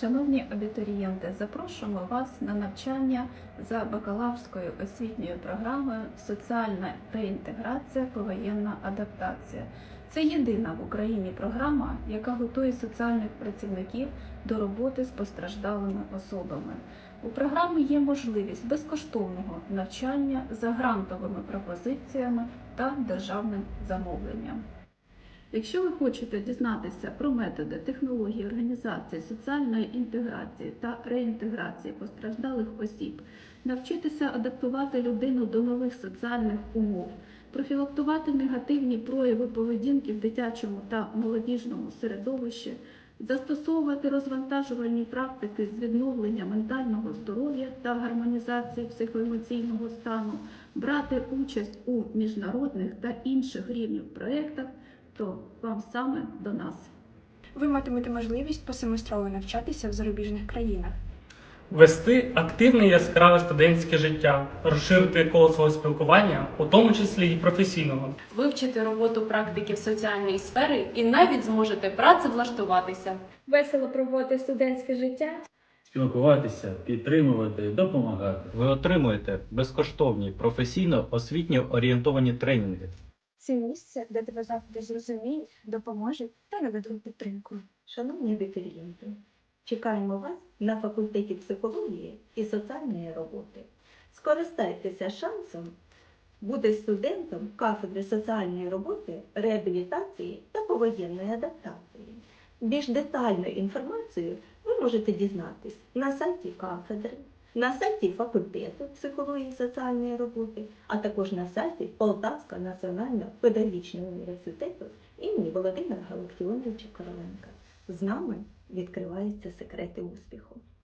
Шановні абітурієнти, запрошуємо вас на навчання за бакалаврською освітньою програмою Соціальна реінтеграція, повоєнна адаптація. Це єдина в Україні програма, яка готує соціальних працівників до роботи з постраждалими особами. У програмі є можливість безкоштовного навчання за грантовими пропозиціями та державним замовленням. Якщо ви хочете дізнатися про методи, технології організації соціальної інтеграції та реінтеграції постраждалих осіб, навчитися адаптувати людину до нових соціальних умов, профілактувати негативні прояви поведінки в дитячому та молодіжному середовищі, застосовувати розвантажувальні практики з відновлення ментального здоров'я та гармонізації психоемоційного стану, брати участь у міжнародних та інших рівнів проєктах, то вам саме до нас. Ви матимете можливість посеместрово навчатися в зарубіжних країнах. Вести активне і яскраве студентське життя, розширити коло свого спілкування, у тому числі і професійного. вивчити роботу практиків соціальної сфери і навіть зможете працевлаштуватися. весело проводити студентське життя. спілкуватися, підтримувати, допомагати. Ви отримуєте безкоштовні професійно освітньо орієнтовані тренінги. Це місце, де тебе завжди зрозуміють, допоможуть та нададуть підтримку. Шановні абітурієнти, чекаємо вас на факультеті психології і соціальної роботи. Скористайтеся шансом бути студентом кафедри соціальної роботи, реабілітації та повоєнної адаптації. Більш детальну інформацію ви можете дізнатись на сайті кафедри, на сайті факультету психології і соціальної роботи, а також на сайті Полтавського національного педагогічного університету імені Володимира Галактіоновича Короленка. З нами відкриваються секрети успіху.